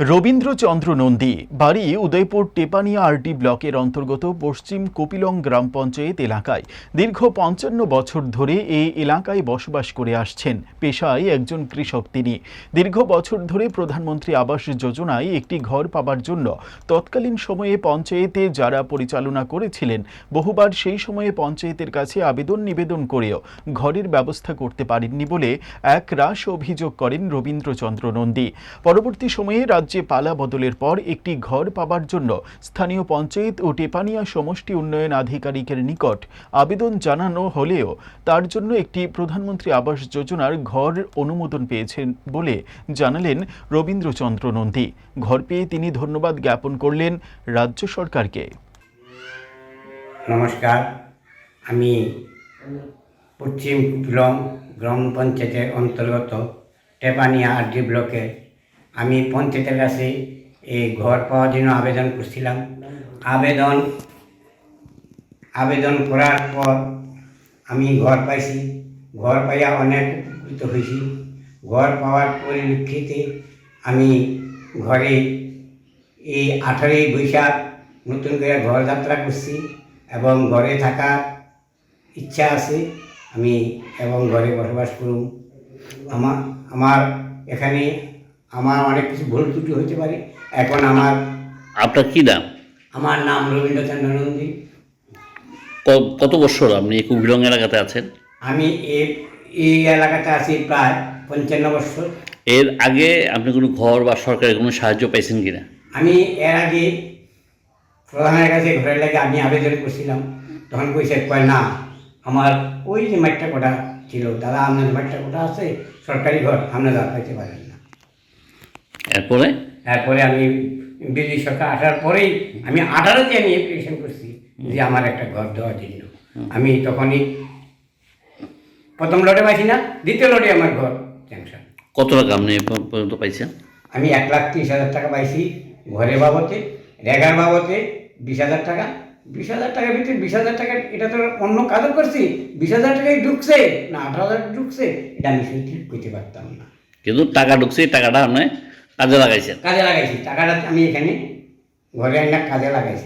রবীন্দ্রচন্দ্র নন্দী বাড়ি উদয়পুর টেপানিয়া আরটি ব্লকের অন্তর্গত পশ্চিম কপিলং গ্রাম পঞ্চায়েত এলাকায় দীর্ঘ পঞ্চান্ন বছর ধরে এই এলাকায় বসবাস করে আসছেন। পেশায় একজন কৃষক তিনি। দীর্ঘ বছর ধরে প্রধানমন্ত্রী আবাস যোজনায় একটি ঘর পাবার জন্য তৎকালীন সময়ে পঞ্চায়েতে যারা পরিচালনা করেছিলেন, বহুবার সেই সময়ে পঞ্চায়েতের কাছে আবেদন নিবেদন করেও ঘরের ব্যবস্থা করতে পারেননি বলে এক রাশ অভিযোগ করেন রবীন্দ্রচন্দ্র নন্দী পরবর্তী সময়ে রাজ্যে পালা বদলের পর একটি ঘর পাবার জন্য স্থানীয় পঞ্চায়েত ও টেপানিয়া সমষ্টি উন্নয়ন আধিকারিকের নিকট আবেদন জানানো হলেও তার জন্য একটি প্রধানমন্ত্রী আবাস যোজনার ঘর অনুমোদন পেয়েছেন বলে জানালেন রবীন্দ্রচন্দ্র নন্দী। ঘর পেয়ে তিনি ধন্যবাদ জ্ঞাপন করলেন রাজ্য সরকারকে। নমস্কার, আমি পশ্চিম গ্রাম পঞ্চায়েতের অন্তর্গত টেপানিয়া আরডি ব্লকে আমি পঞ্চায়েতের কাছে এই ঘর পাওয়ার জন্য আবেদন করছিলাম। আবেদন আবেদন করার পর আমি ঘর পাইছি। ঘর পাইয়া অনেক উপকৃত হয়েছি। ঘর পাওয়ার পরিপ্রেক্ষিতে আমি ঘরে এই আঠারোই বৈশাখ নতুন করে ঘর যাত্রা করছি এবং ঘরে থাকার ইচ্ছা আছে। আমি এবং ঘরে বসবাস করুন। আমার আমার এখানে আমার অনেক কিছু ভুল ত্রুটি হতে পারে। এখন আমার আপনার কি নাম? আমার নাম রবীন্দ্রচন্দ্র নন্দী কত বছর আপনি এই কুবিলং এলাকাতে আছেন? আমি এই এই এলাকাতে আছি প্রায় পঞ্চান্ন বছর। এর আগে আপনি কোনো ঘর বা সরকারের কোনো সাহায্য পাইছেন কিনা? আমি এর আগে প্রধানের কাছে ঘরের লাগে আমি আবেদন করছিলাম। তখন কইছে কয় না আমার ওই যে মাঠটা কোটা ছিল দাদা আপনার মাঠটা কোটা আছে? সরকারি ঘর আপনারা পাইতে পারেন এরপরে? তারপরে আমি বিজেপি সরকার আসার পরেই আমি আঠারোতে আমি অ্যাপ্লিকেশন করছি যে আমার একটা ঘর দেওয়ার জন্য। আমি তখনই প্রথম লটে পাইছি না দ্বিতীয় লটে আমার ঘর স্যাংশন। কত টাকা আপনি পর্যন্ত পাইছেন? আমি এক লাখ তিরিশ হাজার টাকা পাইছি ঘরের বাবদে রেগার বাবদে বিশ হাজার টাকা। বিশ হাজার টাকার ভিতরে বিশ হাজার টাকা এটা তো অন্য কাজও করছি বিশ হাজার টাকাই ঢুকছে না আঠারো হাজার ঢুকছে এটা আমি ঠিক করতে পারতাম না। কিন্তু টাকা ঢুকছে টাকাটা আপনি কাজে লাগাইছেন? কাজে লাগাইছি। টাকাটা আমি এখানে ঘরে আইনা কাজে লাগাইছি।